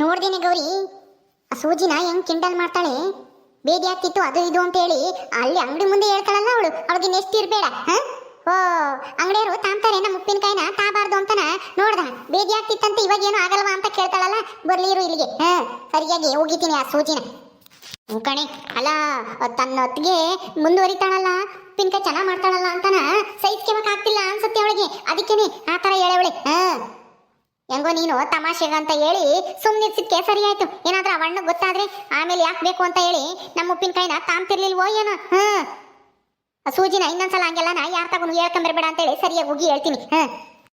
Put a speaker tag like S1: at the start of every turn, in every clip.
S1: ನೋಡ್ದೇನೆ ಗೌರಿ. ಆ ಸೂಜಿನ ಹೆಂಗ್ ಕಿಂಡಲ್ ಮಾಡ್ತಾಳೆ? ಬೇದಿ ಆಗ್ತಿತ್ತು, ಅದು ಇದು ಅಂತ ಹೇಳಿ ಅಲ್ಲಿ ಅಂಗಡಿ ಮುಂದೆ ಹೇಳ್ತಾಳಲ್ಲ ಅವಳು. ಅವಳಿಗೆ ನೆಸ್ಟ್ ಇರ್ಬೇಡ? ಓ, ಅಂಗಡಿಯವರು ತಾಂತಾರೆ ನಮ್ಮ ಉಪ್ಪಿನಕಾಯಿನ ತಾಬಾರ್ದು ಅಂತನ ನೋಡ್ದ. ಬೇದಿ ಆಗ್ತಿತ್ತಂತ, ಇವಾಗ ಏನು ಆಗಲ್ವಾ ಅಂತ ಕೇಳ್ತಾಳಲ್ಲ? ಬರ್ಲಿ ಇರು ಇಲ್ಲಿಗೆ, ಹಾ? ಸರಿಯಾಗಿ ಹೋಗಿತೀನಿ ಆ ಸೂಜಿನ. ಕಣೆ. ಅಲ್ಲ ತನ್ನ ಹೊತ್ತಿಗೆ ಮುಂದುವರಿತಾಳಲ್ಲ, ಉಪ್ಪಿನಕಾಯಿ ಚೆನ್ನಾಗಿ ಮಾಡ್ತಾಳಲ್ಲ ಅಂತನ? ಆಗ್ತಿಲ್ಲ ಅನ್ಸುತ್ತೆ ಅವಳಿಗೆ. ಅದಕ್ಕೇನೆ ಆ ಥರ ಹೇಳವಳೆ, ಹಾ? ಹೆಂಗೋ ನೀನು ತಮಾಷೆಗಂತ ಹೇಳಿ ಸುಮ್ಮನೆ ಸರಿ ಆಯ್ತು. ಏನಾದ್ರೂ ಅವಣ್ಣ ಗೊತ್ತಾದ್ರೆ ಆಮೇಲೆ ಯಾಕೆ ಬೇಕು ಅಂತ ಹೇಳಿ ನಮ್ಮ ಉಪ್ಪಿನಕಾಯಿನ ತಾಂತಿರ್ಲಿಲ್ವೋ ಏನೋ? ಹಾ ಆ ಸೂಜಿನ ಇನ್ನೊಂದ್ಸಲ ಹಂಗೆಲ್ಲ ನಾ ಯಾರ ತಗೊಂಡು ಹೇಳ್ಕೊಂಬರ್ಬೇಡ ಅಂತೇಳಿ ಸರಿಯಾಗಿ ಹೋಗಿ ಹೇಳ್ತೀನಿ. ಹಾ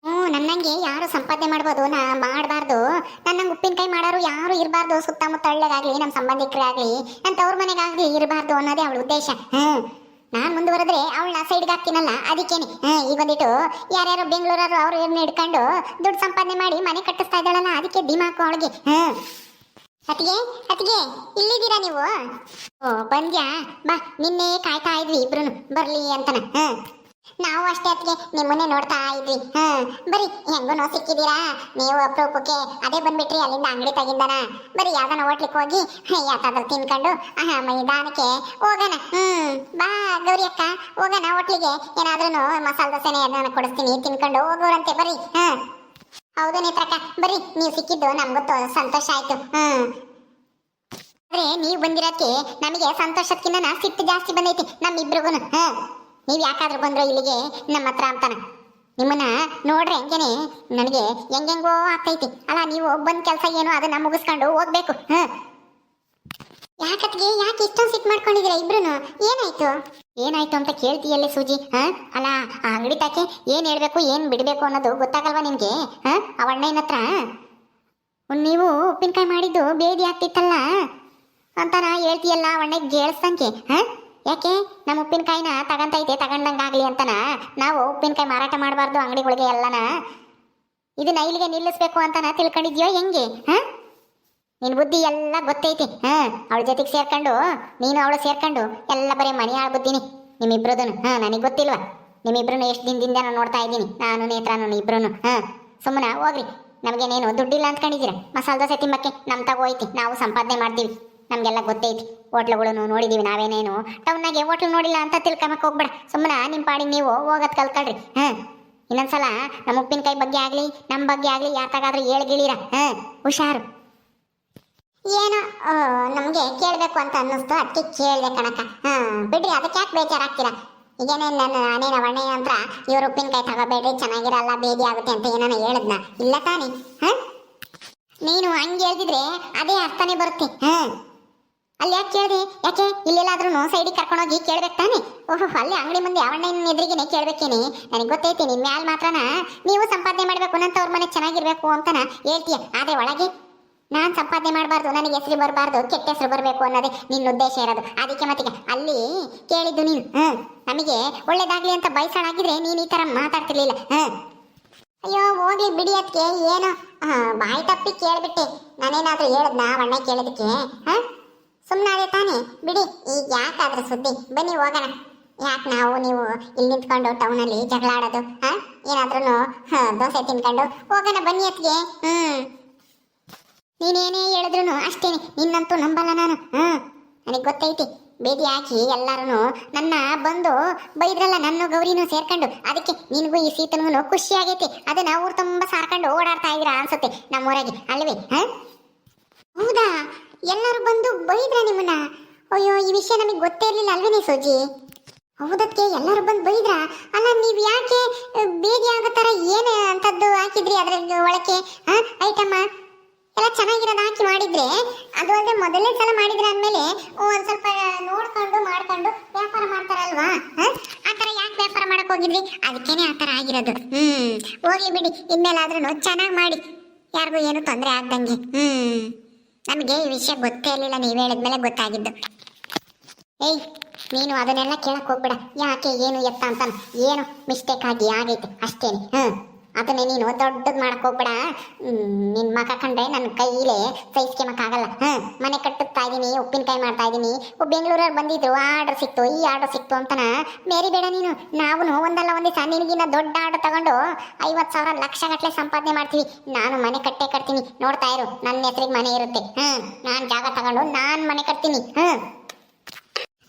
S1: ಹ್ಞೂ, ನನ್ನಂಗೆ ಯಾರು ಸಂಪಾದನೆ ಮಾಡ್ಬೋದು? ನಾ ಮಾಡಬಾರ್ದು. ನನ್ನಂಗೆ ಉಪ್ಪಿನಕಾಯಿ ಮಾಡೋರು ಯಾರು ಇರಬಾರ್ದು ಸುತ್ತಮುತ್ತ ಹಳ್ಳಿಗಾಗ್ಲಿ ನಮ್ಮ ಸಂಬಂಧಿಕರಾಗಲಿ ನನ್ನ ತವ್ರ ಮನೆಗಾಗ್ಲಿ ಇರಬಾರ್ದು ಅನ್ನೋದೇ ಅವಳ ಉದ್ದೇಶ. ಹ್ಮ್. ನಾನು ಮುಂದುವರೆದ್ರೆ ಅವಳನ್ನ ಸೈಡ್ಗೆ ಹಾಕ್ತೀನಲ್ಲ, ಅದಕ್ಕೇನೆ. ಈಗ ಬಂದಿಟ್ಟು ಯಾರ್ಯಾರು ಬೆಂಗಳೂರವರು ಅವ್ರು ಇವ್ರನ್ನ ಹಿಡ್ಕೊಂಡು ದುಡ್ಡು ಸಂಪಾದನೆ ಮಾಡಿ ಮನೆ ಕಟ್ಟಿಸ್ತಾ ಇದ್ದಾಳಲ್ಲ, ಅದಕ್ಕೆ ದಿಮಾಕು ಅವಳಿಗೆ. ಹ್ಮ್. ಅತ್ತಿಗೆ ಅತ್ತಿಗೆ, ಇಲ್ಲಿದ್ದೀರಾ ನೀವು? ಓ, ಬಂದ್ಯಾ? ಬಾ, ನಿನ್ನೆ ಕಾಯ್ತಾ ಇದ್ವಿ ಇಬ್ರು ಬರಲಿ ಅಂತನ. ಹ್ಮ್. ನಾವು ಅಷ್ಟೇ ನಿಮ್ಮನ್ನೇ ನೋಡ್ತಾ ಇದ್ವಿ. ಬರಿ ಬರೀ ನೋ ಸಿಕ್ಕಿದ್ದೀರಾ? ನೀವು ಅಪರೂಪಕ್ಕೆ ಅದೇ ಬಂದ್ಬಿಟ್ರಿ, ಅಲ್ಲಿಂದ ಅಂಗಡಿ ತಗಿಂದನ? ಬರೀ ಯಾವ್ದನ ಹೋಟ್ಲಿಕ್ಕೆ ಹೋಗಿ ಯಾಕಾದ್ರೂ ತಿನ್ಕೊಂಡು, ಆಹಾ, ಮೈದಾನಕ್ಕೆ ಹೋಗೋಣ. ಹ್ಮ್, ಬಾ ಗೌರಿ ಅಕ್ಕ, ಹೋಗೋಣ ಹೋಟ್ಲಿಗೆ. ಏನಾದ್ರೂ ಮಸಾಲೆ ದೋಸೆನೇ ಅದನ್ನ ಕೊಡಿಸ್ತೀನಿ, ತಿನ್ಕೊಂಡು ಹೋಗೋರಂತೆ, ಬರೀ. ಹ್ಮ್ ಹೌದು ನೇತ್ರಕ್ಕ, ಬರೀ, ನೀವು ಸಿಕ್ಕಿದ್ದು ನಮ್ಗೊತ್ತು ಸಂತೋಷ ಆಯ್ತು. ಹ್ಮ್. ಆದ್ರೆ ನೀವು ಬಂದಿರೋಕೆ ನಮಗೆ ಸಂತೋಷಕ್ಕಿಂತ ಸಿಟ್ಟು ಜಾಸ್ತಿ ಬಂದೈತಿ ನಮ್ಮಿಬ್ರಿಗೂ ಹಾ. ನೀವ್ ಯಾಕಾದ್ರೂ ಬಂದ್ರು ಇಲ್ಲಿಗೆ ನಮ್ಮ ಹತ್ರ ಅಂತಾನ. ನಿಮ್ಮನ್ನ ನೋಡ್ರೆ ಹೆಂಗೇನೆ? ನನಗೆ ಹೆಂಗೆಂಗೋ ಆಗ್ತೈತಿ. ಅಲ್ಲ, ನೀವು ಬಂದ್ ಕೆಲಸ ಏನು, ಅದನ್ನ ಮುಗಿಸ್ಕೊಂಡು ಹೋಗ್ಬೇಕು, ಹ? ಯಾಕತ್ಗೆ? ಯಾಕೆ ಇಷ್ಟೊಂದು ಸಿಟ್ ಮಾಡ್ಕೊಂಡಿದ್ದೀರಾ ಇಬ್ರು ಏನಾಯ್ತು? ಏನಾಯ್ತು ಅಂತ ಕೇಳ್ತೀಯಲ್ಲ ಸೂಜಿ, ಹ? ಅಲ್ಲ, ಆ ಅಂಗಡಿ ತಾಕೆ ಏನ್ ಹೇಳ್ಬೇಕು, ಏನ್ ಬಿಡ್ಬೇಕು ಅನ್ನೋದು ಗೊತ್ತಾಗಲ್ವಾ ನಿಮ್ಗೆ, ಹ? ಅವಣ್ಣನ ಹತ್ರ? ನೀವು ಉಪ್ಪಿನಕಾಯಿ ಮಾಡಿದ್ದು ಬೇದಿ ಆಗ್ತಿತ್ತಲ್ಲ? ಅಂತಾನ ಹೇಳ್ತೀಯಲ್ಲ ಅವಣ್ಣಗೆ ಗೇಳಿಸ್ದಂಗೆ ಹ? ಯಾಕೆ? ನಮ್ಮ ಉಪ್ಪಿನಕಾಯಿನ ತಗಂತೈತೆ, ತಗೊಂಡಂಗಾಗಲಿ ಅಂತನ? ನಾವು ಉಪ್ಪಿನಕಾಯಿ ಮಾರಾಟ ಮಾಡಬಾರ್ದು ಅಂಗಡಿಗಳಿಗೆ ಎಲ್ಲನ? ಇದನ್ನ ಇಲ್ಲಿಗೆ ನಿಲ್ಲಿಸ್ಬೇಕು ಅಂತನ ತಿಳ್ಕೊಂಡಿದ್ಯೋ ಹೆಂಗೆ, ಹಾಂ? ನಿನ್ನ ಬುದ್ಧಿ ಎಲ್ಲ ಗೊತ್ತೈತಿ, ಹಾಂ? ಅವಳ ಜೊತೆಗೆ ಸೇರ್ಕೊಂಡು, ನೀನು ಅವಳು ಸೇರ್ಕೊಂಡು ಎಲ್ಲ ಬರೀ ಮನೆ ಆಳ್ ಬುದ್ಧಿನಿ ನಿಮ್ಮಿಬ್ರದನು, ಹಾಂ? ನನಗೆ ಗೊತ್ತಿಲ್ವಾ? ನಿಮ್ಮಿಬ್ರು ಎಷ್ಟು ದಿನದಿಂದ ನಾನು ನೋಡ್ತಾ ಇದ್ದೀನಿ, ನಾನು, ನೇತ್ರಾನು ಇಬ್ರು ಹಾಂ? ಸುಮ್ಮನೆ ಹೋಗ್ರಿ, ನಮಗೇನೇನು ದುಡ್ಡಿಲ್ಲ ಕಂಡಿದ್ದೀರಾ ಮಸಾಲೆ ದೋಸೆ ತಿಮ್ಮಕ್ಕೆ ನಮ್ಮ ತಗೋ ಐತಿ ನಾವು ಸಂಪಾದನೆ ಮಾಡ್ತೀವಿ. ನಮಗೆಲ್ಲ ಗೊತ್ತೈತಿ. ಹೋಟ್ಲುಗಳನ್ನು ನೋಡಿದ್ದೀವಿ ನಾವೇನೇನು. ಟೌನ್ನಾಗೆ ಹೋಟ್ಲು ನೋಡಿಲ್ಲ ಅಂತ ತಿಳ್ಕೊಂಬಕ್ಕೆ ಹೋಗ್ಬೇಡ. ಸುಮ್ಮನೆ ನಿಮ್ಮ ಪಾಡಿಗೆ ನೀವು ಹೋಗೋದು ಕಲ್ತ್ಕೊಳ್ರಿ ಹಾ ಇನ್ನೊಂದ್ಸಲ ನಮ್ಮ ಉಪ್ಪಿನಕಾಯಿ ಬಗ್ಗೆ ಆಗಲಿ ನಮ್ಮ ಬಗ್ಗೆ ಆಗಲಿ ಯಾಕಾದ್ರೂ ಹೇಳ್ಗಿಳಿರ. ಹಾಂ ಹುಷಾರು. ಏನೋ ನಮಗೆ ಕೇಳಬೇಕು ಅಂತ ಅನ್ನಿಸ್ತು. ಅದಕ್ಕೆ ಕೇಳಿದೆ ಕಣಕ ಹಾಂ ಬಿಡ್ರಿ, ಅದಕ್ಕೆ ಯಾಕೆ ಬೇಜಾರಾಗ್ತೀರಾ? ಈಗೇನೇ ನನ್ನ ನಾನೇನು ವರ್ಣೆ ಅಂತ ಇವ್ರು ಉಪ್ಪಿನಕಾಯಿ ತಗೋಬೇಡ್ರಿ, ಚೆನ್ನಾಗಿರಲ್ಲ, ಬೇದಿ ಆಗುತ್ತೆ ಅಂತ ಏನಾನ ಹೇಳಿದ್ನ? ಇಲ್ಲ ತಾನೇ. ಹಾಂ ನೀನು ಹಂಗೆ ಹೇಳ್ತಿದ್ರೆ ಅದೇ ಅರ್ಥನೇ ಬರುತ್ತೆ. ಹಾಂ ಅಲ್ಲಿ ಯಾಕೆ ಕೇಳಿದೆ? ಯಾಕೆ? ಇಲ್ಲೆಲ್ಲಾದ್ರೂ ಸೈಡಿಗೆ ಕರ್ಕೊಂಡೋಗಿ ಕೇಳ್ಬೇಕು ತಾನೆ? ಓಹೋ, ಅಲ್ಲಿ ಅಂಗಡಿ ಮುಂದೆ ಯಾವಣ್ಣ ಎದುರಿಗೆನೆ ಕೇಳ್ಬೇಕೇನೆ? ನನಗೆ ಗೊತ್ತೈತಿ, ನಿನ್ ಮ್ಯಾಲ್ ಮಾತ್ರನ ನೀವು ಸಂಪಾದನೆ ಮಾಡಬೇಕು ಅನ್ನಂತ ಅವ್ರ ಮನೆ ಚೆನ್ನಾಗಿರ್ಬೇಕು ಅಂತನ ಹೇಳ್ತೀಯ. ಆದ್ರೆ ಒಳಗೆ ನಾನು ಸಂಪಾದನೆ ಮಾಡಬಾರ್ದು, ನನಗೆ ಹೆಸರು ಬರಬಾರ್ದು, ಕೆಟ್ಟ ಹೆಸರು ಬರಬೇಕು ಅನ್ನೋದೇ ನಿನ್ನ ಉದ್ದೇಶ ಇರೋದು. ಅದಕ್ಕೆ ಮತ್ತಿಗೆ ಅಲ್ಲಿ ಕೇಳಿದ್ದು ನೀನು. ಹ್ಞೂ ನಮಗೆ ಒಳ್ಳೇದಾಗಲಿ ಅಂತ ಬಯಸಾಳಾಗಿದ್ರೆ ನೀನು ಈ ತರ ಮಾತಾಡ್ತಿರ್ಲಿಲ್ಲ. ಹ್ಞೂ ಅಯ್ಯೋ, ಹೋಗ್ಲಿ ಬಿಡಿ ಅದಕ್ಕೆ ಏನೋ. ಬಾಯಿ ತಪ್ಪಿ ಕೇಳಿಬಿಟ್ಟೆ. ನಾನೇನಾದರೂ ಹೇಳದ್ನಾ ಅಣ್ಣ ಕೇಳೋದಕ್ಕೆ. ಹಾ? ಸುಮ್ಮನಾದೆ ತಾನೇ. ಬಿಡಿ, ಈಗ ಯಾಕಾದ್ರೂ ಸುದ್ದಿ? ಬನ್ನಿ ಹೋಗೋಣ. ಯಾಕೆ ನಾವು, ನೀವು ಇಲ್ಲಿ ನಿಂತ್ಕೊಂಡು ಟೌನಲ್ಲಿ ಜಗಳ ಆಡೋದು ಹಾ ಏನಾದ್ರೂ ದೋಸೆ ತಿನ್ಕೊಂಡು ಹೋಗೋಣ ಬನ್ನಿ ಅತ್ತಿಗೆ. ಹ್ಞೂ ನೀನೇನೇ ಹೇಳಿದ್ರು ಅಷ್ಟೇ ನಿನ್ನಂತೂ ನಂಬಲ್ಲ ನಾನು. ಹ್ಞೂ ನನಗೆ ಗೊತ್ತೈತಿ. ಬೇದಿ ಹಾಕಿ ಎಲ್ಲರೂ ನನ್ನ ಬಂದು ಬೈದ್ರಲ್ಲ, ನನ್ನ ಗೌರಿನೂ ಸೇರ್ಕೊಂಡು. ಅದಕ್ಕೆ ನಿನಗೂ ಈ ಸೀತನಿಗೂ ಖುಷಿ ಆಗೈತಿ. ಅದನ್ನ ಊರು ತುಂಬ ಸಾರ್ಕೊಂಡು ಓಡಾಡ್ತಾ ಇದ್ರ ಅನ್ಸುತ್ತೆ ನಮ್ಮೂರಾಗೆ. ಅಲ್ವೇ, ಹಾಂ? ಹೌದಾ? ಎಲ್ಲರೂ ಬಂದು ಬೈದ್ರ ನಿಮ್ಮನ್ನ. ಅಯ್ಯೋ, ಈ ವಿಷಯ ನಮಗೆ ಗೊತ್ತೇ ಇರಲಿಲ್ಲ ಅಲ್ವೇನೆ ಸೋಜಿ? ಹೌದಕ್ಕೆ, ಎಲ್ಲರೂ ಬಂದು ಬೈದ್ರ? ಅಲ್ಲ, ನೀವು ಯಾಕೆ ಬೇದಿ ಆಗೋ ಏನು ಅಂತದ್ದು ಹಾಕಿದ್ರಿ ಅದ್ರ ಒಳಕ್ಕೆ ಐಟಮ್ಮ? ಎಲ್ಲ ಚೆನ್ನಾಗಿರೋದು ಹಾಕಿ ಮಾಡಿದ್ರೆ, ಅದು ಅಲ್ಲದೆ ಮೊದಲನೇ ಸಲ ಮಾಡಿದ್ರೆ ಅಂದಮೇಲೆ ಒಂದ್ ಸ್ವಲ್ಪ ನೋಡ್ಕೊಂಡು, ಮಾಡ್ಕೊಂಡು ವ್ಯಾಪಾರ ಮಾಡ್ತಾರಲ್ವಾ ಆತರ ಯಾಕೆ ವ್ಯಾಪಾರ ಮಾಡಕ್ ಹೋಗಿದ್ರಿ? ಅದಕ್ಕೇನೆ ಆ ಥರ ಆಗಿರೋದು. ಹ್ಮ್. ಹೋಗ್ಲಿ ಬಿಡಿ ಇನ್ಮೇಲಾದ್ರೂ ಚೆನ್ನಾಗಿ ಮಾಡಿ. ಯಾರಿಗೂ ಏನು ತೊಂದರೆ ಆಗ್ದಂಗೆ. ಹ್ಮ್. ನಮಗೆ ಈ ವಿಷಯ ಗೊತ್ತೇ ಇರಲಿಲ್ಲ, ನೀವು ಹೇಳಿದ್ಮೇಲೆ ಗೊತ್ತಾಗಿದ್ದು. ಏಯ್, ನೀನು ಅದನ್ನೆಲ್ಲ ಕೇಳಕ್ ಹೋಗ್ಬೇಡ. ಯಾಕೆ, ಏನು ಎತ್ತ ಅಂತ ಏನು ಮಿಸ್ಟೇಕ್ ಆಗಿ ಆಗೈತೆ? ಅಷ್ಟೇನೆ. ಹ್ಮ್. ಅದನ್ನೇ ನೀನು ದೊಡ್ಡದು ಮಾಡಕ್ ಹೋಗ್ಬೇಡ. ನಿನ್ ಮಕ ಕಂಡ್ರೆ ನನ್ನ ಕೈಲೇ ಆಗಲ್ಲ. ಹ್ಮ್ ಮನೆ ಕಟ್ಟುತ್ತಾ ಇದೀನಿ, ಉಪ್ಪಿನಕಾಯಿ ಮಾಡ್ತಾ ಇದೀನಿ. ಬೆಂಗಳೂರಲ್ಲಿ ಬಂದಿದ್ರು, ಆರ್ಡರ್ ಸಿಕ್ತು, ಈ ಆರ್ಡರ್ ಸಿಕ್ತು ಅಂತನ ಮೇರಿ ಬೇಡ ನೀನು. ನಾವು ಒಂದಲ್ಲ ಒಂದ್ ದಿವಸ ನಿನಗಿನ್ನ ದೊಡ್ಡ ಆರ್ಡರ್ ತಗೊಂಡು ಐವತ್ ಸಾವಿರ ಲಕ್ಷ ಗಟ್ಲೆ ಸಂಪಾದನೆ ಮಾಡ್ತೀವಿ. ನಾನು ಮನೆ ಕಟ್ಟೆ ಕಟ್ತೀನಿ. ನೋಡ್ತಾ ಇರು ನನ್ನ ಹೆಸರಿಗೆ ಮನೆ ಇರುತ್ತೆ. ಹ್ಮ್ ನಾನ್ ಜಾಗ ತಗೊಂಡು ನಾನ್ ಮನೆ ಕಟ್ತೀನಿ. ಹ್ಮ್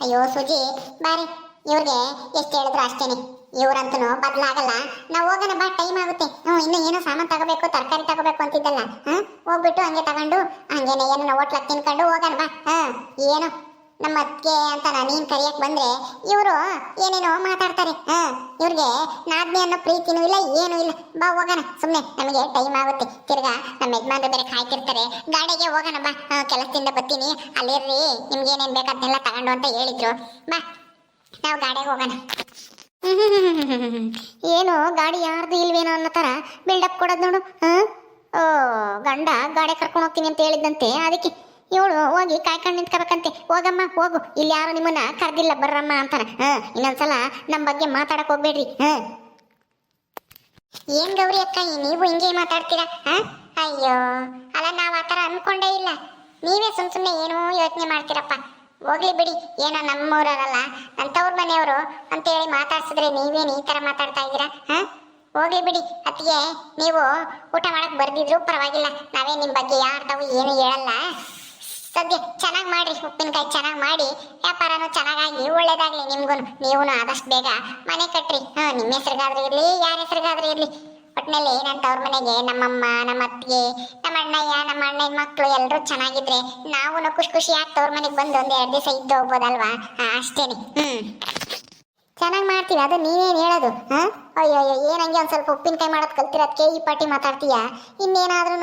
S1: ಅಯ್ಯೋ, ಸುಜಿ, ಬಾರಿ, ಇವ್ರಿಗೆ ಎಷ್ಟು ಹೇಳಿದ್ರು ಅಷ್ಟೇನೆ. ಇವ್ರಂತೂ ಬದಲಾಗಲ್ಲ. ನಾವು ಹೋಗೋಣ ಬಾ ಟೈಮ್ ಆಗುತ್ತೆ. ಹ್ಞೂ ಇನ್ನು ಏನೋ ಸಾಮಾನು ತಗೋಬೇಕು, ತರಕಾರಿ ತಗೋಬೇಕು ಅಂತಿದ್ದಲ್ಲ. ಹ್ಞೂ ಹೋಗ್ಬಿಟ್ಟು ಹಂಗೆ ತಗೊಂಡು, ಹಂಗೇನೆ ಏನೋ ಹೋಟ್ಲಾಗ ತಿನ್ಕೊಂಡು ಹೋಗೋಣ ಬಾ. ಹಾಂ, ಏನು? ನಮ್ಮ ಅತ್ತಿಗೆ ಅಂತ ನೀನು ಕರಿಯಕ್ಕೆ ಬಂದ್ರೆ ಇವರು ಏನೇನೋ ಮಾತಾಡ್ತಾರೆ. ಹಾಂ, ಇವ್ರಿಗೆ ಅನ್ನೋ ಪ್ರೀತಿನೂ ಇಲ್ಲ, ಏನೂ ಇಲ್ಲ. ಬಾ, ಹೋಗೋಣ. ಸುಮ್ನೆ, ನಮಗೆ ಟೈಮ್ ಆಗುತ್ತೆ. ತಿರ್ಗಾ, ನಮ್ಮ ಯಜಮಾನ್ರು ಬೇರೆ ಕಾಯ್ತಿರ್ತಾರೆ. ಗಾಡಿಗೆ ಹೋಗೋಣ ಬಾ. ಕೆಲಸದಿಂದ ಬರ್ತೀನಿ. ಅಲ್ಲಿರ್ರಿ ನಿಮ್ಗೆ ಏನೇನ್ ಬೇಕಾದ್ನೆಲ್ಲ ತಗೊಂಡು ಅಂತ ಹೇಳಿದ್ರು. ಬಾ, ನಾವು ಗಾಡಿಗೆ ಹೋಗೋಣ. ಏನು ಗಾಡಿ ಯಾರ್ದು ಇಲ್ವೇನೋ ಅನ್ನೋ ತರ ಬಿಲ್ಡಪ್ ಕೊಡೋದು ನೋಡು, ಹಾಂ? ಓ, ಗಂಡ ಗಾಡಿ ಕರ್ಕೊಂಡು ಹೋಗ್ತೀನಿ ಅಂತ ಹೇಳಿದ್ದಂತೆ ಅದಕ್ಕೆ ಇವಳು ಹೋಗಿ ಕಾಯ್ಕೊಂಡು ನಿಂತ್ಕೋಬೇಕಂತೆ. ಹೋಗಮ್ಮ, ಹೋಗು. ಇಲ್ಲಿ ಯಾರು ನಿಮ್ಮನ್ನ ಕರೆದಿಲ್ಲ ಬರ್ರಮ್ಮ ಅಂತಾನೆ. ಹಾಂ, ಇನ್ನೊಂದ್ಸಲ ನಮ್ಮ ಬಗ್ಗೆ ಮಾತಾಡಕ್ ಹೋಗ್ಬೇಡ್ರಿ, ಹಾಂ? ಏನ್ ಗೌರಿ ಅಕ್ಕ, ನೀವು ಹಿಂಗೆ ಮಾತಾಡ್ತೀರಾ, ಹಾಂ? ಅಯ್ಯೋ, ಅಲ್ಲ, ನಾವ್ ಆತರ ಅನ್ಕೊಂಡೇ ಇಲ್ಲ. ನೀವೇ ಸುಮ್ ಸುಮ್ಮನೆ ಏನೋ ಯೋಚನೆ ಮಾಡ್ತೀರಪ್ಪ. ಹೋಗ್ಲಿ ಬಿಡಿ, ಏನೋ ನಮ್ಮೂರಲ್ಲ ಅಂತವ್ರ ಮನೆಯವರು ಅಂತೇಳಿ ಮಾತಾಡ್ಸಿದ್ರೆ ನೀವೇನು ಈ ತರ ಮಾತಾಡ್ತಾ ಇದ್ದೀರಾ, ಹಾ? ಹೋಗ್ಲಿ ಬಿಡಿ, ಅತ್ತಿಗೆ ನೀವು ಊಟ ಮಾಡಕ್ ಬರ್ದಿದ್ರು ಪರವಾಗಿಲ್ಲ. ನಾವೇ ನಿಮ್ ಬಗ್ಗೆ ಯಾರ್ದವು ಏನು ಹೇಳಲ್ಲ. ಸದ್ಯ ಚೆನ್ನಾಗಿ ಮಾಡ್ರಿ, ಉಪ್ಪಿನಕಾಯಿ ಚೆನ್ನಾಗಿ ಮಾಡಿ. ವ್ಯಾಪಾರನು ಚೆನ್ನಾಗಾಗಿ ಒಳ್ಳೇದಾಗ್ಲಿ ನಿಮ್ಗೂ ನೀವು ಆದಷ್ಟು ಬೇಗ ಮನೆ ಕಟ್ರಿ. ಹಾ, ನಿಮ್ಮ ಹೆಸ್ರಿಗಾದ್ರೂ ಇರ್ಲಿ, ಯಾರ ಹೆಸ್ರಿಗಾದ್ರೂ ಇರ್ಲಿ. ಒಟ್ನಲ್ಲಿ ನನ್ನ ತವ್ರ ಮನೆಗೆ? ನಮ್ಮಮ್ಮ ನಮ್ಮ ಅತ್ತಿಗೆ ನಮ್ಮ ಅಣ್ಣಯ್ಯ ನಮ್ಮ ಅಣ್ಣನ ಮಕ್ಕಳು ಎಲ್ಲರೂ ಚೆನ್ನಾಗಿದ್ರೆ ನಾವು ಖುಷಿ ಖುಷಿಯಾಗಿ ತವ್ರ ಮನೆಗೆ ಬಂದು ಒಂದು ಎರಡು ದಿವಸ ಇದ್ದು ಹೋಗ್ಬೋದಲ್ವಾ? ಅಷ್ಟೇನೆ. ಹ್ಮ್. ಚೆನ್ನಾಗಿ ಮಾಡ್ತೀವಿ ಅದು ನೀವೇನು ಹೇಳೋದು? ಹಾ? ಅಯ್ಯೋ ಅಯ್ಯೋ ಏನಂಗೆ ಒಂದು ಸ್ವಲ್ಪ ಉಪ್ಪಿನಕಾಯಿ ಮಾಡೋದು ಕಲ್ತಿರೋದಕ್ಕೆ ಈ ಪಾಟಿ ಮಾತಾಡ್ತೀಯಾ? ಇನ್ನೇನಾದ್ರೂ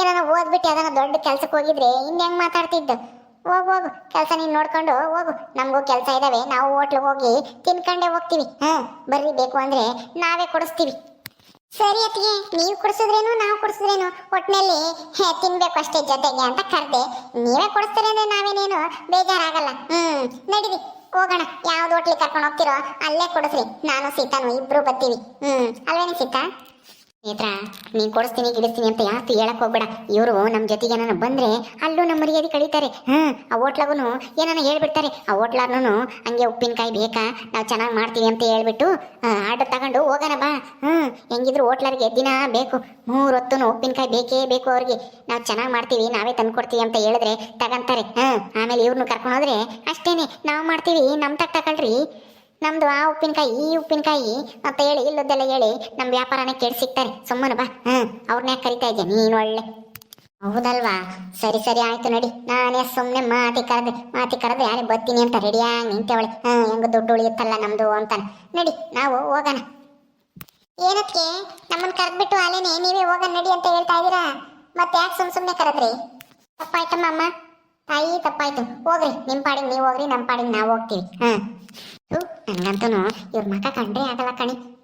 S1: ಏನಾರ ಓದ್ಬಿಟ್ಟು ಅದನ್ನು ದೊಡ್ಡ ಕೆಲ್ಸಕ್ಕೆ ಹೋಗಿದ್ರೆ ಇನ್ನೆಂಗ್ ಮಾತಾಡ್ತಿದ್ದು? ಹೋಗು ಹೋಗು. ಕೆಲಸ ನೀನು ನೋಡ್ಕೊಂಡು ಹೋಗು. ನಮಗೂ ಕೆಲಸ ಇದ್ದಾವೆ ನಾವು ಹೋಟ್ಲಿಗೆ ಹೋಗಿ ತಿನ್ಕೊಂಡೇ ಹೋಗ್ತೀವಿ. ಹಾಂ ಬರ್ರಿ, ಬೇಕು ಅಂದ್ರೆ ನಾವೇ ಕೊಡಿಸ್ತೀವಿ. ಸರಿ ಅತ್ತಿಗೆ, ನೀವು ಕುಡಿಸಿದ್ರೇನು, ನಾವು ಕುಡಿಸಿದ್ರೇನು? ಒಟ್ಟಿನಲ್ಲಿ ತಿನ್ಬೇಕು ಅಷ್ಟೇ ಜೊತೆಗೆ ಅಂತ ಕರೆದೆ. ನೀವೇ ಕೊಡಿಸ್ತೀರ ಅಂದ್ರೆ ನಾವೇನೇನು? ಬೇಜಾರಾಗಲ್ಲ. ಹ್ಮ್, ನಡೀರಿ, ಹೋಗೋಣ. ಯಾವ್ದು ಹೋಟ್ಲಿಗೆ ಕರ್ಕೊಂಡು ಹೋಗ್ತಿರೋ, ಅಲ್ಲೇ ಕೊಡಿಸ್ರಿ. ನಾನು ಸೀತಾನು ಇಬ್ರು ಬರ್ತೀವಿ. ಹ್ಮ್, ಅಲ್ವೇನೆ ಸೀತಾ? ನೇತ್ರ ನೀನ್ ಕೊಡಿಸ್ತೀನಿ, ಗಿಡಿಸ್ತೀನಿ ಅಂತ ಯಾಸ್ತಿ ಹೇಳಕ್ ಹೋಗ್ಬೇಡ. ಇವರು ನಮ್ಮ ಜೊತೆಗೆ ಏನಾನ ಬಂದ್ರೆ ಅಲ್ಲೂ ನಮ್ಮ ಮರ್ಯಾದೆ ಕಳೀತಾರೆ. ಹ್ಮ್, ಆ ಹೋಟ್ಲಾಗೂ ಏನಾನ ಹೇಳ್ಬಿಡ್ತಾರೆ. ಆ ಹೋಟ್ಲಾರ್ನು ಹಂಗೆ ಉಪ್ಪಿನಕಾಯಿ ಬೇಕಾ, ನಾವು ಚೆನ್ನಾಗಿ ಮಾಡ್ತೀವಿ ಅಂತ ಹೇಳ್ಬಿಟ್ಟು ಆರ್ಡರ್ ತಗೊಂಡು ಹೋಗೋಣ ಬಾ. ಹ್ಮ್, ಹೆಂಗಿದ್ರು ಹೋಟ್ಲರ್ಗೆ ದಿನ ಬೇಕು. ಮೂರ್ ಹೊತ್ತು ಉಪ್ಪಿನಕಾಯಿ ಬೇಕೇ ಬೇಕು ಅವ್ರಿಗೆ. ನಾವು ಚೆನ್ನಾಗಿ ಮಾಡ್ತೀವಿ, ನಾವೇ ತಂದ್ಕೊಡ್ತೀವಿ ಅಂತ ಹೇಳಿದ್ರೆ ತಗಂತಾರೆ. ಹ್ಮ್, ಆಮೇಲೆ ಇವ್ರನ್ನ ಕರ್ಕೊಂಡು ಹೋದ್ರೆ ಅಷ್ಟೇನೆ. ನಾವು ಮಾಡ್ತೀವಿ, ನಮ್ ತಕ್ಕ ತಗೊಳ್ರಿ ನಮ್ದು ಆ ಉಪ್ಪಿನಕಾಯಿ, ಈ ಉಪ್ಪಿನಕಾಯಿ ಅಂತ ಹೇಳಿ ಇಲ್ಲದೆಲ್ಲ ಹೇಳಿ ನಮ್ಮ ವ್ಯಾಪಾರನೇ ಕೇಳಿ ಸಿಗ್ತಾರೆ. ಸುಮ್ಮನೆ ಬಾ. ಹ್ಮ್ ಅವ್ರನ್ನೇ ಕರಿತಾ ಇದ್ದೆ ನೀನು ಒಳ್ಳೆ. ಹೌದಲ್ವಾ? ಸರಿ ಸರಿ, ಆಯ್ತು ನೋಡಿ. ನಾನೇ ಸುಮ್ಮನೆ ಮಾತಿ ಕರೆದೆ, ಮಾತಿ ಕರೆದು ಯಾರೇ ಬರ್ತೀನಿ ಅಂತ ರೆಡಿಯಾಗಿ ನಿಂತೇವಳೆ. ಹ್ಮ್, ಹೆಂಗ ದುಡ್ಡು ಉಳಿಯುತ್ತಲ್ಲ ನಮ್ದು ಅಂತಾನೆ. ನಡಿ, ನಾವು ಹೋಗೋಣ. ಏನಕ್ಕೆ? ನಮ್ಮನ್ನ ಕರೆದ್ಬಿಟ್ಟು ಅಲ್ಲೇನೆ ನೀವೇ ಹೋಗೋಣ ನಡಿ ಅಂತ ಹೇಳ್ತಾ ಇದೀರಾ ಮತ್ತೆ ಯಾಕೆ ಸುಮ್ ಸುಮ್ಮನೆ ಕರೆದ್ರಿ? ತಪ್ಪಾಯ್ತಮ್ಮ ಅಮ್ಮ. ತಾಯಿ ತಪ್ಪಾಯ್ತು. ಹೋಗ್ರಿ ನಿಮ್ಮ ಪಾಡಿಗೆ ನೀವು ಹೋಗ್ರಿ ನಮ್ಮ ಪಾಡಿಗೆ ನಾವು ಹೋಗ್ತೀವಿ. ಹ್ಮ್. ನನಗಂತೂ ಇವ್ರ ಮಕ ಕಂಡ್ರೆ ಆಗಲ್ಲ ಕಣಿ.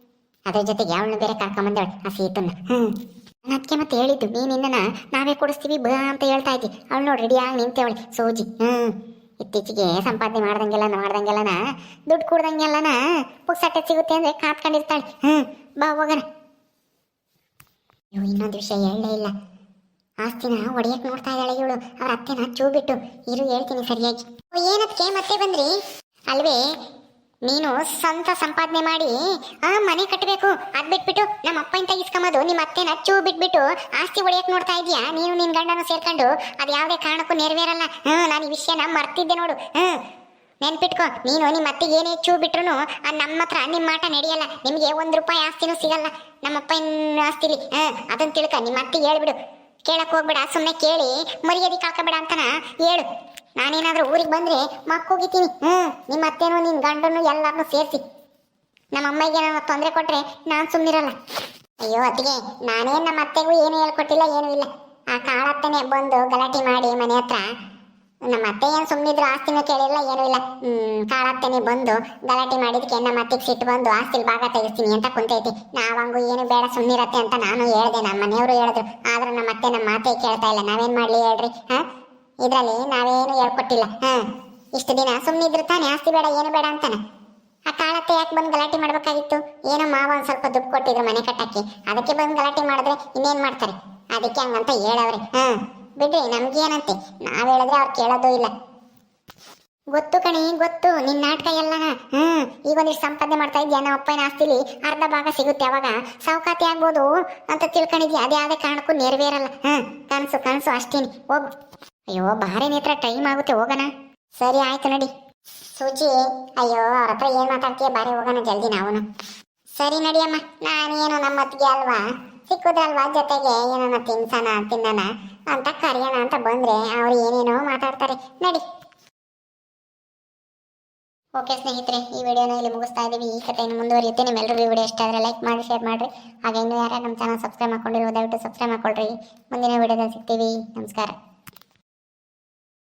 S1: ಅದ್ರ ಜೊತೆಗೆ ಅವಳನ್ನ ಬೇರೆ ಕರ್ಕೊಂಬಂದವಳು, ಆ ಸೀಟನ್ನ ಹ್ಮ್. ಅದಕ್ಕೆ ಮತ್ತೆ ಹೇಳಿದ್ದು ನೀನಿನ್ನ ನಾವೇ ಕೊಡಿಸ್ತೀವಿ, ಬಾ ಅಂತ ಹೇಳ್ತಾ ಇದ್ದಿ. ಅವಳು ನೋಡಿ ರೆಡಿಯಾಗಿ ಅವಳು ಸೋಜಿ. ಹ್ಮ್. ಇತ್ತೀಚೆಗೆ ಸಂಪಾದನೆ ಮಾಡ್ದಂಗೆಲ್ಲ, ಮಾಡ್ದಂಗೆಲ್ಲನ, ದುಡ್ಡು ಕೊಡ್ದಂಗೆಲ್ಲನ ಪುಕ್ಸಟ್ಟೆ ಸಿಗುತ್ತೆ ಅಂದ್ರೆ ಕಾತ್ಕೊಂಡಿರ್ತಾಳೆ. ಹ್ಮ್. ಬಾ ಹೋಗೋಣ. ಅಯ್ಯೋ, ಇನ್ನೊಂದು ವಿಷಯ ಹೇಳಲೇ ಇಲ್ಲ. ಆಸ್ತಿನ ಒಡೆಯಕ್ ನೋಡ್ತಾ ಇದ್ದಾಳೆ ಇವಳು. ಅವ್ರ ಅತ್ತೆನ ಚೂ ಬಿಟ್ಟು ಇರು, ಹೇಳ್ತೀನಿ ಸರಿಯಾಗಿ. ಏನಕ್ಕೆ ಮತ್ತೆ ಬಂದ್ರಿ? ಅಲ್ವೇ ನೀನು ಸ್ವಂತ ಸಂಪಾದನೆ ಮಾಡಿ, ಆ ಮನೆ ಕಟ್ಟಬೇಕು ಅದ್ ಬಿಟ್ಬಿಟ್ಟು ನಮ್ಮ ಅಪ್ಪ ಇಂತ ನಿಮ್ಮ ಅತ್ತೆನ ಚೂ ಬಿಟ್ಬಿಟ್ಟು ಆಸ್ತಿ ಒಡೆಯಕ್ ನೋಡ್ತಾ ಇದೀಯಾ? ನೀನು ನಿನ್ ಗಂಡನ ಸೇರ್ಕೊಂಡು ಅದ್ ಯಾವ್ದೇ ಕಾರಣಕ್ಕೂ ನೆರವೇರಲ್ಲ. ಹ್ಮ್, ನಾನು ಈ ವಿಷಯನ ಮರ್ತಿದ್ದೆ ನೋಡು. ಹ್ಮ್, ನೆನ್ಪಿಟ್ಕೋ. ನೀನು ನಿಮ್ಮ ಅತ್ತಿಗೆ ಏನೇ ಚೂ ಬಿಟ್ರು ನಮ್ಮ ಹತ್ರ ನಿಮ್ಮ ಮಾಟ ನಡೆಯಲ್ಲ. ನಿಮ್ಗೆ ಒಂದ್ ರೂಪಾಯಿ ಆಸ್ತಿನೂ ಸಿಗಲ್ಲ. ನಮ್ಮ ಅಪ್ಪನ ಆಸ್ತಿಲಿ. ಹ್ಮ್ ಅದನ್ನ ತಿಳ್ಕ. ನಿಮ್ಮ ಅತ್ತಿಗೆ ಹೇಳ್ಬಿಡು. ಕೇಳಕ್ ಹೋಗ್ಬೇಡ. ಸುಮ್ಮನೆ ಕೇಳಿ, ಮರ್ಯಾದೆ ಕಳ್ಕೊಬೇಡ ಅಂತನ ಹೇಳು. ನಾನೇನಾದ್ರೂ ಊರಿಗೆ ಬಂದ್ರೆ ಮಕ್ಕೋಗಿತೀನಿ ಹ್ಞೂ ನಿಮ್ಮ ಅತ್ತೆನೂ ನಿನ್ ಗಂಡನು ಎಲ್ಲರನ್ನೂ ಸೇರಿಸಿ. ನಮ್ಮ ಅಮ್ಮಗೆ ಏನಾದ್ರು ತೊಂದರೆ ಕೊಟ್ರೆ ನಾನ್ ಸುಮ್ಮನಿರಲ್ಲ ಅಯ್ಯೋ ಅತ್ತಿಗೆ, ನಾನೇನು ನಮ್ಮ ಅತ್ತೆಗೂ ಏನು ಹೇಳ್ಕೊಟ್ಟಿಲ್ಲ, ಏನೂ ಇಲ್ಲ. ಆ ಕಾಳತ್ತನೆ ಬಂದು ಗಲಾಟೆ ಮಾಡಿ ಮನೆ ಹತ್ರ. ನಮ್ಮ ಅತ್ತೆ ಏನು ಸುಮ್ಮನಿದ್ರು ಆಸ್ತಿನೂ ಕೇಳಿಲ್ಲ, ಏನೂ ಇಲ್ಲ. ಕಾಳತ್ತನೆ ಬಂದು ಗಲಾಟೆ ಮಾಡಿದಕ್ಕೆ ನಮ್ಮ ಅತ್ತೆಗೆ ಸಿಟ್ಟು ಬಂದು ಆಸ್ತಿಲಿ ಭಾಗ ತೆಗಿಸ್ತೀನಿ ಅಂತ ಕುಂತೈತಿ. ನಾವಂಗು ಏನು ಬೇಡ ಸುಮ್ಮನಿರತ್ತೆ ಅಂತ ನಾನು ಹೇಳ್ದೆ ನಮ್ಮ ಮನೆಯವರು ಹೇಳಿದ್ರು. ಆದ್ರೆ ನಮ್ಮ ಅತ್ತೆ ನಮ್ಮ ಮಾತೇ ಕೇಳ್ತಾ ಇಲ್ಲ. ನಾವೇನ್ ಮಾಡ್ಲಿ ಹೇಳ್ರಿ, ಹಾ? ಇದ್ರಲ್ಲಿ ನಾವೇನು ಹೇಳ್ಕೊಟ್ಟಿಲ್ಲ. ಹಾ, ಇಷ್ಟು ದಿನ ಸುಮ್ಮನಿದ್ರು ತಾನೆ, ಆಸ್ತಿ ಬೇಡ, ಏನು ಬೇಡ ಅಂತಾನೆ. ಆ ಕಾಳತ್ತೆ ಯಾಕೆ ಬಂದು ಗಲಾಟೆ ಮಾಡ್ಬೇಕಾಗಿತ್ತು? ಏನೋ ಮಾವ ಒಂದು ಸ್ವಲ್ಪ ದುಡ್ಡು ಕೊಟ್ಟಿದ್ರು ಮನೆ ಕಟ್ಟಕ್ಕೆ. ಅದಕ್ಕೆ ಬಂದು ಗಲಾಟೆ ಮಾಡಿದ್ರೆ ಇನ್ನೇನ್ ಮಾಡ್ತಾರೆ? ಅದಕ್ಕೆ ಹಂಗಂತ ಹೇಳವ್ರೆ. ಹಾ, ಬಿಡ್ರಿ, ನಮ್ಗೇನಂತೆ? ನಾವ್ ಹೇಳಿದ್ರೆ ಅವ್ರು ಕೇಳೋದು ಇಲ್ಲ. ಗೊತ್ತು ಕಣಿ, ಗೊತ್ತು. ನಿನ್ ನಾಟಕ ಎಲ್ಲ ಹ್ಮ್ ಈಗ ಒಂದಿಷ್ಟು ಸಂಪಾದನೆ ಮಾಡ್ತಾ ಇದ್ಯಾ? ನಮ್ಮ ಅಪ್ಪನ ಆಸ್ತಿಲಿ ಅರ್ಧ ಭಾಗ ಸಿಗುತ್ತೆ ಅವಾಗ. ಸಾವುಕಾತಿ ಆಗ್ಬೋದು ಅಂತ ತಿಳ್ಕೊಂಡಿದ್ಯಾ? ಅದೇ ಯಾವುದೇ ಕಾರಣಕ್ಕೂ ನೆರವೇರಲ್ಲ. ಹ್ಮ್ ಕನಸು ಕನಸು, ಅಷ್ಟೇನಿ. ಹೋಗು. ಅಯ್ಯೋ ಬಾರಿ ನೇತ್ರ ಟೈಮ್ ಆಗುತ್ತೆ, ಹೋಗೋಣ. ಸರಿ, ಆಯ್ತು ನಡಿ. ಸೂಜಿ, ಅಯ್ಯೋ, ಅವ್ರ ಹತ್ರ ಏನ್ ಮಾತಾಡ್ತೀಯ? ಬಾರಿ ಹೋಗೋಣ ಜಲ್ದಿ ನಾವು ಸರಿ ನಡಿಯಮ್ಮ ನಾನೇನು ನಮ್ಮ ಅತ್ತಿಗೆ ಅಲ್ವಾ? ಸಿಕ್ಕುದಲ್ವಾ ಜೊತೆಗೆ? ಏನೋ ತಿನ್ಸನ ತಿನ್ನಣ ಅಂತ ಕರೆಯೋಣ ಅಂತ ಬಂದ್ರೆ ಅವ್ರು ಏನೇನೋ ಮಾತಾಡ್ತಾರೆ. ನಡಿ. ಓಕೆ ಸ್ನೇಹಿತರೆ, ಈ ವಿಡಿಯೋನ ಇಲ್ಲಿ ಮುಗಿಸ್ತಾ ಇದ್ದೀವಿ. ಈ ಕಥೆಯನ್ನು ಮುಂದುವರಿಯುತ್ತೆ. ನಿಮ್ಮೆಲ್ಲರಿಗೂ ವಿಡಿಯೋ ಇಷ್ಟ ಆದರೆ ಲೈಕ್ ಮಾಡಿ ಶೇರ್ ಮಾಡಿರಿ. ಹಾಗೆ ಇನ್ನೂ ಯಾರು ನಮ್ಮ ಚಾನಲ್ ಸಬ್ಸ್ಕ್ರೈಬ್ ಮಾಡ್ಕೊಂಡಿರೋ ದಯವಿಟ್ಟು ಸಬ್ಸ್ಕ್ರೈಬ್ ಮಾಡ್ಕೊಳ್ರಿ. ಮುಂದಿನ ವಿಡಿಯೋದಲ್ಲಿ ಸಿಗ್ತೀವಿ. ನಮಸ್ಕಾರ.